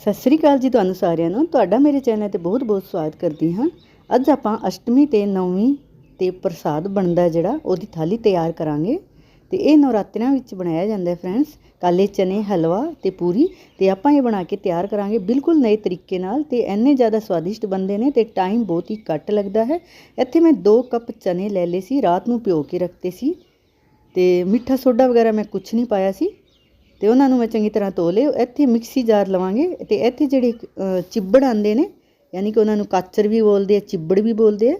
ਸਤਿ ਸ੍ਰੀ ਅਕਾਲ ਜੀ ਤੁਹਾਨੂੰ ਸਾਰਿਆਂ ਨੂੰ। ਤੁਹਾਡਾ ਮੇਰੇ ਚੈਨਲ ਤੇ ਬਹੁਤ-ਬਹੁਤ ਸਵਾਗਤ ਕਰਦੀ ਹਾਂ। ਅੱਜ ਆਪਾਂ ਅਸ਼ਟਮੀ ਤੇ ਨੌਵੀਂ ਤੇ ਪ੍ਰਸਾਦ ਬਣਦਾ ਜਿਹੜਾ, ਉਹਦੀ ਥਾਲੀ ਤਿਆਰ ਕਰਾਂਗੇ। ਤੇ ਇਹ ਨਵਰਾਤਰਿਆਂ ਵਿੱਚ ਬਣਾਇਆ ਜਾਂਦਾ ਹੈ ਫਰੈਂਡਸ। ਕਾਲੇ ਚਨੇ, ਹਲਵਾ ਤੇ ਪੂਰੀ ਤੇ ਆਪਾਂ ਇਹ ਬਣਾ ਕੇ ਤਿਆਰ ਕਰਾਂਗੇ ਬਿਲਕੁਲ ਨਏ ਤਰੀਕੇ ਨਾਲ ਤੇ ਇੰਨੇ ਜ਼ਿਆਦਾ ਸਵਾਦਿਸ਼ਟ ਬਣਦੇ ਨੇ ਤੇ ਟਾਈਮ ਬਹੁਤ ਹੀ ਘੱਟ ਲੱਗਦਾ ਹੈ। ਇੱਥੇ ਮੈਂ 2 ਕੱਪ ਚਨੇ ਲੈ ਲਏ ਸੀ, ਰਾਤ ਨੂੰ ਭਿਓ ਕੇ ਰੱਖਤੇ ਸੀ ਤੇ ਮਿੱਠਾ ਸੋਡਾ ਵਗੈਰਾ ਮੈਂ ਕੁਝ ਨਹੀਂ ਪਾਇਆ ਸੀ। ਤੇ ਉਹਨਾਂ ਨੂੰ ਮੈਂ ਚੰਗੀ ਤਰ੍ਹਾਂ ਧੋ ਲਿਓ ਇੱਥੇ ਮਿਕਸੀ ਜਾਰ ਲਵਾਂਗੇ ਤੇ ਇੱਥੇ ਜਿਹੜੇ ਚਿੱਬੜ ਆਂਦੇ ਨੇ, ਯਾਨੀ ਕਿ ਉਹਨਾਂ ਨੂੰ ਕਾਚਰ ਵੀ ਬੋਲਦੇ ਆ, ਚਿੱਬੜ ਵੀ ਬੋਲਦੇ ਆ,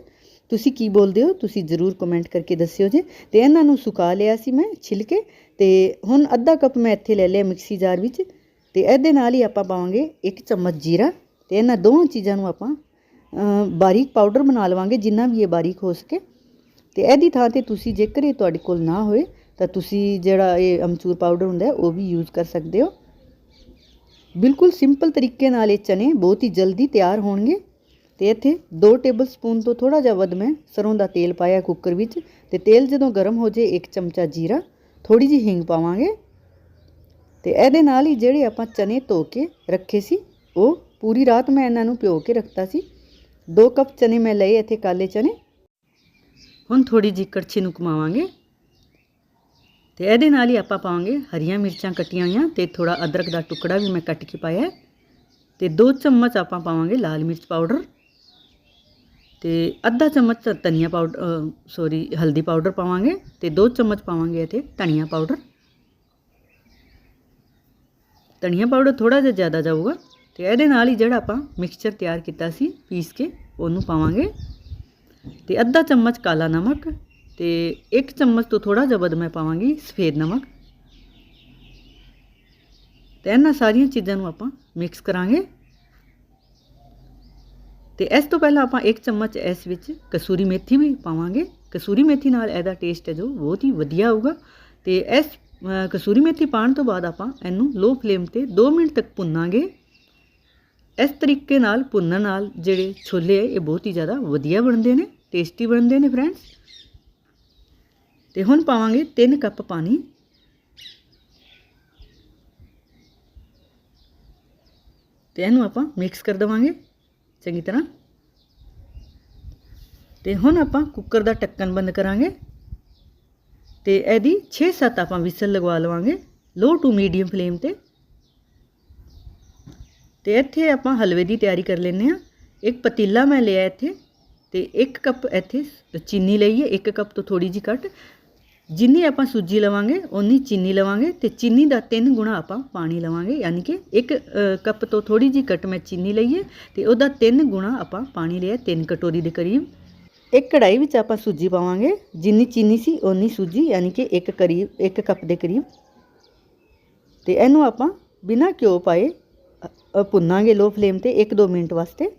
ਤੁਸੀਂ ਕੀ ਬੋਲਦੇ ਹੋ, ਤੁਸੀਂ ਜ਼ਰੂਰ ਕਮੈਂਟ ਕਰਕੇ ਦੱਸਿਓ ਜੇ। ਤੇ ਇਹਨਾਂ ਨੂੰ ਸੁਕਾ ਲਿਆ ਸੀ ਮੈਂ ਛਿਲ ਕੇ ਤੇ ਹੁਣ ਅੱਧਾ ਕੱਪ ਮੈਂ ਇੱਥੇ ਲੈ ਲਿਆ ਮਿਕਸੀ ਜਾਰ ਵਿੱਚ ਤੇ ਇਹਦੇ ਨਾਲ ਹੀ ਆਪਾਂ ਪਾਵਾਂਗੇ ਇੱਕ ਚਮਚ ਜੀਰਾ ਤੇ ਇਹਨਾਂ ਦੋਵਾਂ ਚੀਜ਼ਾਂ ਨੂੰ ਆਪਾਂ ਬਾਰੀਕ ਪਾਊਡਰ ਬਣਾ ਲਵਾਂਗੇ ਜਿੰਨਾ ਵੀ ਇਹ ਬਾਰੀਕ ਹੋ ਸਕੇ। ਤੇ ਇਹਦੀ ਥਾਂ ਤੇ ਤੁਸੀਂ ਜੇਕਰ ਇਹ ਤੁਹਾਡੇ ਕੋਲ ਨਾ ਹੋਏ ਤਾਂ ਤੁਸੀਂ ਜਿਹੜਾ ਇਹ ਅਮਚੂਰ ਪਾਊਡਰ ਹੁੰਦਾ ਉਹ ਵੀ ਯੂਜ਼ ਕਰ ਸਕਦੇ ਹੋ। ਬਿਲਕੁਲ ਸਿੰਪਲ ਤਰੀਕੇ ਨਾਲ ਇਹ ਚਨੇ ਬਹੁਤ ਹੀ ਜਲਦੀ ਤਿਆਰ ਹੋਣਗੇ। ਤੇ ਇੱਥੇ 2 ਟੇਬਲ ਸਪੂਨ ਤੋਂ ਥੋੜਾ ਜਿਹਾ ਵੱਧ ਮੈਂ ਸਰੋਂ ਦਾ ਤੇਲ ਪਾਇਆ ਕੁੱਕਰ ਵਿੱਚ। ਤੇ ਤੇਲ ਜਦੋਂ ਗਰਮ ਹੋ ਜੇ ਇੱਕ ਚਮਚਾ ਜੀਰਾ ਥੋੜੀ ਜਿਹੀ ਹਿੰਗ ਪਾਵਾਂਗੇ। ਤੇ ਇਹਦੇ ਨਾਲ ਹੀ ਜਿਹੜੇ ਆਪਾਂ ਚਨੇ ਧੋ ਕੇ ਰੱਖੇ ਸੀ, ਉਹ ਪੂਰੀ ਰਾਤ ਮੈਂ ਇਹਨਾਂ ਨੂੰ ਭਿਓ ਕੇ ਰੱਖਤਾ ਸੀ। 2 ਕੱਪ ਚਨੇ ਮੈਂ ਲਏ ਇੱਥੇ ਕਾਲੇ ਚਨੇ। ਹੁਣ ਥੋੜੀ ਜਿਹੀ ਕੜਛੀ ਨੂੰ ਕਮਾਵਾਂਗੇ ਤੇ ਇਹਦੇ ਨਾਲ ਹੀ ਆਪਾਂ ਪਾਵਾਂਗੇ ਹਰੀਆਂ ਮਿਰਚਾਂ ਕੱਟੀਆਂ ਹੋਈਆਂ ਤੇ ਥੋੜਾ ਅਦਰਕ ਦਾ ਟੁਕੜਾ ਵੀ ਮੈਂ ਕੱਟ ਕੇ ਪਾਇਆ ਹੈ। ਤੇ 2 ਚਮਚ ਆਪਾਂ ਪਾਵਾਂਗੇ ਲਾਲ ਮਿਰਚ ਪਾਊਡਰ ਤੇ ਅੱਧਾ ਚਮਚ ਧਨੀਆ ਪਾਊਡਰ ਸੌਰੀ ਹਲਦੀ ਪਾਊਡਰ ਪਾਵਾਂਗੇ ਤੇ 2 ਚਮਚ ਪਾਵਾਂਗੇ ਇੱਥੇ ਧਨੀਆ ਪਾਊਡਰ ਧਨੀਆ ਪਾਊਡਰ ਥੋੜਾ ਜਿਹਾ ਜ਼ਿਆਦਾ ਜਾਊਗਾ ਤੇ ਇਹਦੇ ਨਾਲ ਹੀ ਜਿਹੜਾ ਆਪਾਂ ਮਿਕਸਚਰ ਤਿਆਰ ਕੀਤਾ ਸੀ ਪੀਸ ਕੇ, ਉਹਨੂੰ ਪਾਵਾਂਗੇ ਤੇ ਅੱਧਾ ਚਮਚ ਕਾਲਾ ਨਮਕ ਤੇ ਇੱਕ ਚਮਚ ਤੋਂ ਥੋੜਾ ਜਿਹਾ ਬਦ ਮੈਂ ਪਾਵਾਂਗੀ ਸਫੇਦ ਨਮਕ। ਤੇ ਇਹਨਾਂ ਸਾਰੀਆਂ ਚੀਜ਼ਾਂ ਨੂੰ ਆਪਾਂ ਮਿਕਸ ਕਰਾਂਗੇ। ਤੇ ਇਸ ਤੋਂ ਪਹਿਲਾਂ ਆਪਾਂ ਇੱਕ ਚਮਚ ਇਸ ਵਿੱਚ ਕਸੂਰੀ ਮੇਥੀ ਵੀ ਪਾਵਾਂਗੇ। ਕਸੂਰੀ ਮੇਥੀ ਨਾਲ ਇਹਦਾ ਟੇਸਟ ਹੈ ਜੋ ਬਹੁਤ ਹੀ ਵਧੀਆ ਆਊਗਾ। ਤੇ ਇਸ ਕਸੂਰੀ ਮੇਥੀ ਪਾਉਣ ਤੋਂ ਬਾਅਦ ਆਪਾਂ ਇਹਨੂੰ ਲੋ ਫਲੇਮ ਤੇ 2 ਮਿੰਟ ਤੱਕ ਭੁੰਨਾਂਗੇ। ਇਸ ਤਰੀਕੇ ਨਾਲ ਭੁੰਨਣ ਨਾਲ ਜਿਹੜੇ ਛੋਲੇ ਹੈ ਇਹ ਬਹੁਤ ਹੀ ਜ਼ਿਆਦਾ ਵਧੀਆ ਬਣਦੇ ਨੇ ਟੇਸਟੀ ਬਣਦੇ ਨੇ ਫਰੈਂਡਸ ਤੇ ਹੁਣ ਪਾਵਾਂਗੇ 3 ਕੱਪ ਪਾਣੀ। ਤੇ ਇਹਨੂੰ ਆਪਾਂ ਮਿਕਸ ਕਰ ਦਵਾਂਗੇ, ਚੰਗੀ ਤਰ੍ਹਾਂ। ਤੇ ਹੁਣ ਆਪਾਂ ਕੁੱਕਰ ਦਾ ਢੱਕਣ ਬੰਦ ਕਰਾਂਗੇ। ਤੇ ਇਹਦੀ 6-7 ਆਪਾਂ ਵਿਸਲ ਲਗਵਾ ਲਵਾਂਗੇ ਲੋ ਟੂ ਮੀਡੀਅਮ ਫਲੇਮ ਤੇ। ਤੇ ਇੱਥੇ ਆਪਾਂ ਹਲਵੇ ਦੀ ਤਿਆਰੀ ਕਰ ਲੈਂਦੇ ਆ ਇੱਕ ਪਤੀਲਾ ਮੈਂ ਲਿਆ ਇੱਥੇ, ਤੇ 1 ਕੱਪ ਇੱਥੇ ਚੀਨੀ ਲਈ ਹੈ 1 ਕੱਪ ਤੋਂ ਥੋੜੀ ਜੀ ਘੱਟ। ਜਿੰਨੀ ਆਪਾਂ ਸੂਜੀ ਲਵਾਂਗੇ ਉਨੀ ਚੀਨੀ ਲਵਾਂਗੇ ਤੇ ਚੀਨੀ ਦਾ 3 ਗੁਣਾ ਆਪਾਂ ਪਾਣੀ ਲਵਾਂਗੇ। ਯਾਨੀ ਕਿ 1 ਕੱਪ ਤੋਂ ਥੋੜੀ ਜੀ ਘੱਟ ਮੈਂ ਚੀਨੀ ਲਈ ਹੈ ਤੇ ਉਹਦਾ 3 ਗੁਣਾ ਆਪਾਂ ਪਾਣੀ ਲਿਆ 3 ਕਟੋਰੀ ਦੇ ਕਰੀਬ। ਇੱਕ ਕੜਾਈ ਵਿੱਚ ਆਪਾਂ ਸੂਜੀ ਪਾਵਾਂਗੇ, ਜਿੰਨੀ ਚੀਨੀ ਸੀ ਉਨੀ ਸੂਜੀ, ਯਾਨੀ ਕਿ 1 ਕਰੀਬ 1 ਕੱਪ ਦੇ ਕਰੀਬ। ਤੇ ਇਹਨੂੰ ਆਪਾਂ ਬਿਨਾਂ ਘਿਓ ਪਾਏ ਭੁੰਨਾਂਗੇ ਲੋ ਫਲੇਮ ਤੇ 1-2 ਮਿੰਟ ਵਾਸਤੇ।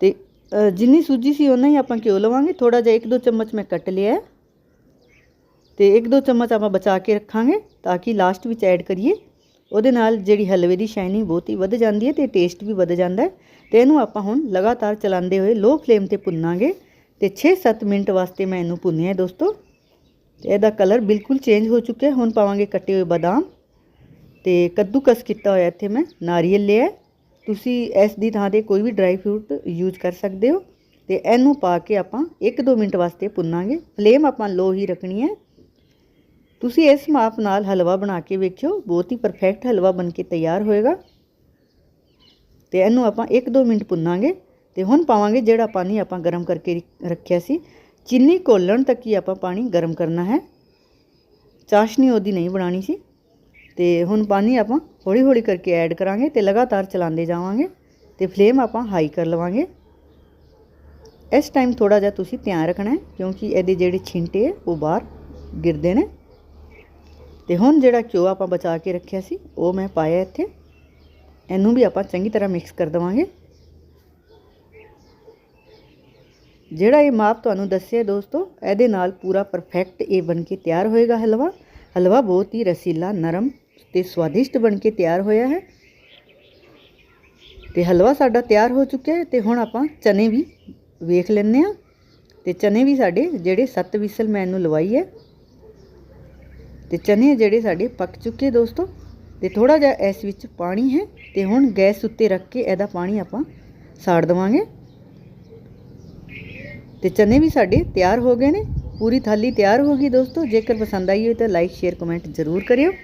ਤੇ ਜਿੰਨੀ ਸੂਜੀ ਸੀ ਉਹਨਾਂ ਹੀ ਆਪਾਂ ਘਿਓ ਲਵਾਂਗੇ। ਥੋੜਾ ਜਿਹਾ 1-2 ਚਮਚ ਮੈਂ ਕੱਟ ਲਿਆ ਹੈ। ਤੇ 1-2 ਚਮਚ ਆਪਾਂ ਬਚਾ ਕੇ ਰੱਖਾਂਗੇ ਤਾਂ ਕਿ ਲਾਸਟ ਵਿੱਚ ਐਡ ਕਰੀਏ। ਉਹਦੇ ਨਾਲ ਜਿਹੜੀ ਹਲਵੇ ਦੀ ਸ਼ਾਈਨਿੰਗ ਬਹੁਤ ਹੀ ਵੱਧ ਜਾਂਦੀ ਹੈ ਤੇ ਟੇਸਟ ਵੀ ਵੱਧ ਜਾਂਦਾ ਹੈ। ਤੇ ਇਹਨੂੰ ਆਪਾਂ ਹੁਣ ਲਗਾਤਾਰ ਚਲਾਉਂਦੇ ਹੋਏ ਲੋ ਫਲੇਮ ਤੇ ਭੁੰਨਾਂਗੇ। ਤੇ 6-7 ਮਿੰਟ ਵਾਸਤੇ ਮੈਂ ਇਹਨੂੰ ਭੁੰਨਿਆ ਦੋਸਤੋ। ਤੇ ਇਹਦਾ ਕਲਰ ਬਿਲਕੁਲ ਚੇਂਜ ਹੋ ਚੁੱਕਿਆ ਹੁਣ ਪਾਵਾਂਗੇ ਕੱਟੇ ਹੋਏ ਬਾਦਾਮ। ਤੇ ਕੱਦੂਕਸ ਕੀਤਾ ਹੋਇਆ ਇੱਥੇ ਮੈਂ। ਨਾਰੀਅਲ ਲਿਆ ਤੁਸੀਂ ਇਸ ਦੀ ਥਾਂ ਤੇ ਕੋਈ ਵੀ ਡਰਾਈ ਫਰੂਟ ਯੂਜ਼ ਕਰ ਸਕਦੇ ਹੋ ਤੇ ਇਹਨੂੰ ਪਾ ਕੇ ਆਪਾਂ 1-2 ਮਿੰਟ ਵਾਸਤੇ ਭੁੰਨਾਂਗੇ। ਫਲੇਮ ਆਪਾਂ ਲੋ ਹੀ ਰੱਖਣੀ ਹੈ। ਤੁਸੀਂ ਇਸ ਮਾਪ ਨਾਲ ਹਲਵਾ ਬਣਾ ਕੇ ਵੇਖਿਓ, ਬਹੁਤ ਹੀ ਪਰਫੈਕਟ ਹਲਵਾ ਬਣ ਕੇ ਤਿਆਰ ਹੋਏਗਾ। ਤੇ ਇਹਨੂੰ ਆਪਾਂ 1-2 ਮਿੰਟ ਭੁੰਨਾਂਗੇ ਤੇ ਹੁਣ ਪਾਵਾਂਗੇ ਜਿਹੜਾ ਪਾਣੀ ਆਪਾਂ ਗਰਮ ਕਰਕੇ ਰੱਖਿਆ ਸੀ। ਚੀਨੀ ਘੋਲਣ ਤੱਕ ਹੀ ਆਪਾਂ ਪਾਣੀ ਗਰਮ ਕਰਨਾ ਹੈ। ਚਾਸ਼ਨੀ ਉਹਦੀ ਨਹੀਂ ਬਣਾਣੀ ਸੀ। ਤੇ ਹੁਣ ਪਾਣੀ ਆਪਾਂ ਹੌਲੀ ਹੌਲੀ ਕਰਕੇ ਐਡ ਕਰਾਂਗੇ ਤੇ ਲਗਾਤਾਰ ਚਲਾਉਂਦੇ ਜਾਵਾਂਗੇ ਤੇ ਫਲੇਮ ਆਪਾਂ ਹਾਈ ਕਰ ਲਵਾਂਗੇ। ਇਸ ਟਾਈਮ ਥੋੜਾ ਜਿਹਾ ਤੁਸੀਂ ਧਿਆਨ ਰੱਖਣਾ ਕਿਉਂਕਿ ਇਹਦੇ ਜਿਹੜੇ ਛਿੰਟੇ ਹੈ, ਉਹ ਬਾਹਰ ਗਿਰਦੇ ਨੇ। ਤੇ ਹੁਣ ਜਿਹੜਾ ਘਿਓ ਆਪਾਂ ਬਚਾ ਕੇ ਰੱਖਿਆ ਸੀ, ਉਹ ਮੈਂ ਪਾਇਆ ਇੱਥੇ। ਇਹਨੂੰ ਵੀ ਆਪਾਂ ਚੰਗੀ ਤਰ੍ਹਾਂ ਮਿਕਸ ਕਰ ਦਵਾਂਗੇ। ਜਿਹੜਾ ਇਹ ਮਾਪ ਤੁਹਾਨੂੰ ਦੱਸਿਆ ਦੋਸਤੋ, ਇਹਦੇ ਨਾਲ ਪੂਰਾ ਪਰਫੈਕਟ ਇਹ ਬਣ ਕੇ ਤਿਆਰ ਹੋਏਗਾ ਹਲਵਾ। ਹਲਵਾ ਬਹੁਤ ਹੀ ਰਸੀਲਾ, ਨਰਮ ਤੇ ਸਵਾਦਿਸ਼ਟ ਬਣ ਕੇ ਤਿਆਰ ਹੋਇਆ ਹੈ। ਤੇ ਹਲਵਾ ਸਾਡਾ ਤਿਆਰ ਹੋ ਚੁੱਕਿਆ ਹੈ ਤੇ ਹੁਣ ਆਪਾਂ ਚਨੇ ਵੀ ਵੇਖ ਲੈਂਦੇ ਆ ਤੇ ਚਨੇ ਵੀ ਸਾਡੇ ਜਿਹੜੇ 7 ਵਿਸਲ ਮੈਂ ਇਹਨੂੰ ਲਵਾਈ ਹੈ। ਤੇ ਚਨੇ ਜਿਹੜੇ ਸਾਡੇ ਪੱਕ ਚੁੱਕੇ ਦੋਸਤੋ, ਤੇ ਥੋੜਾ ਜਿਹਾ ਇਸ ਵਿੱਚ ਪਾਣੀ ਹੈ ਤੇ ਹੁਣ ਗੈਸ ਉੱਤੇ ਰੱਖ ਕੇ ਇਹਦਾ ਪਾਣੀ ਆਪਾਂ ਸਾੜ ਦਵਾਂਗੇ। ਤੇ ਚਨੇ ਵੀ ਸਾਡੇ ਤਿਆਰ ਹੋ ਗਏ ਨੇ, ਪੂਰੀ ਥਾਲੀ ਤਿਆਰ ਹੋ ਗਈ ਦੋਸਤੋ। ਜੇਕਰ ਪਸੰਦ ਆਈ ਹੋਵੇ ਤਾਂ ਲਾਈਕ, ਸ਼ੇਅਰ, ਕਮੈਂਟ ਜ਼ਰੂਰ ਕਰਿਓ।